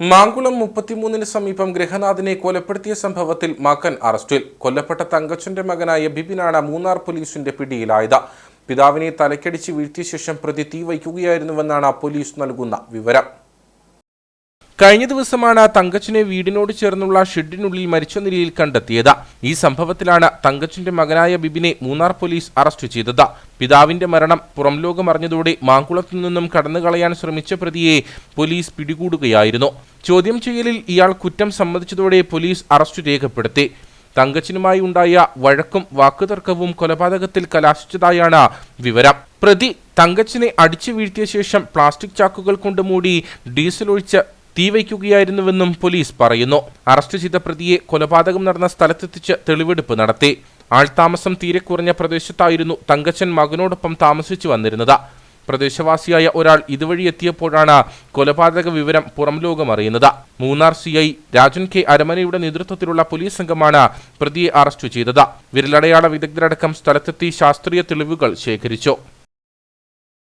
മാങ്കുളം മുപ്പത്തിമൂന്നിന് സമീപം ഗൃഹനാഥിനെ കൊലപ്പെടുത്തിയ സംഭവത്തിൽ മകൻ അറസ്റ്റിൽ. കൊല്ലപ്പെട്ട തങ്കച്ചന്റെ മകനായ ബിപിനാണ് മൂന്നാർ പോലീസിന്റെ പിടിയിലായത്. പിതാവിനെ തലക്കടിച്ച് വീഴ്ത്തിയ ശേഷം പ്രതി തീ വയ്ക്കുകയായിരുന്നുവെന്നാണ് പോലീസ് നൽകുന്ന വിവരം. കഴിഞ്ഞ ദിവസമാണ് തങ്കച്ചനെ വീടിനോട് ചേർന്നുള്ള ഷെഡിനുള്ളിൽ മരിച്ച നിലയിൽ കണ്ടെത്തിയത്. ഈ സംഭവത്തിലാണ് തങ്കച്ചന്റെ മകനായ ബിബിനെ മൂന്നാർ പോലീസ് അറസ്റ്റ് ചെയ്തത്. പിതാവിന്റെ മരണം പുറം ലോകമറിഞ്ഞതോടെ മാങ്കുളത്തു നിന്നും കടന്നുകളയാൻ ശ്രമിച്ച പ്രതിയെ പോലീസ് പിടികൂടുകയായിരുന്നു. ചോദ്യം ചെയ്യലിൽ ഇയാൾ കുറ്റം സമ്മതിച്ചതോടെ പോലീസ് അറസ്റ്റ് രേഖപ്പെടുത്തി. തങ്കച്ചനുമായി ഉണ്ടായ വഴക്കും വാക്കുതർക്കവും കൊലപാതകത്തിൽ കലാശിച്ചതായാണ് വിവരം. പ്രതി തങ്കച്ചനെ അടിച്ചു വീഴ്ത്തിയ ശേഷം പ്ലാസ്റ്റിക് ചാക്കുകൾ കൊണ്ട് മൂടി ഡീസൽ ഒഴിച്ച് തീവയ്ക്കുകയായിരുന്നുവെന്നും പോലീസ് പറയുന്നു. അറസ്റ്റ് ചെയ്ത പ്രതിയെ കൊലപാതകം നടന്ന സ്ഥലത്തെത്തിച്ച് തെളിവെടുപ്പ് നടത്തി. ആൾതാമസം തീരെ കുറഞ്ഞ പ്രദേശത്തായിരുന്നു തങ്കച്ചൻ മകനോടൊപ്പം താമസിച്ചു വന്നിരുന്നത്. പ്രദേശവാസിയായ ഒരാൾ ഇതുവഴി എത്തിയപ്പോഴാണ് കൊലപാതക വിവരം പുറം ലോകമറിയുന്നത് Munnar C I Rajan K അരമനയുടെ നേതൃത്വത്തിലുള്ള പോലീസ് സംഘമാണ് പ്രതിയെ അറസ്റ്റ് ചെയ്തത്. വിരലടയാള വിദഗ്ധരടക്കം സ്ഥലത്തെത്തി ശാസ്ത്രീയ തെളിവുകൾ ശേഖരിച്ചു.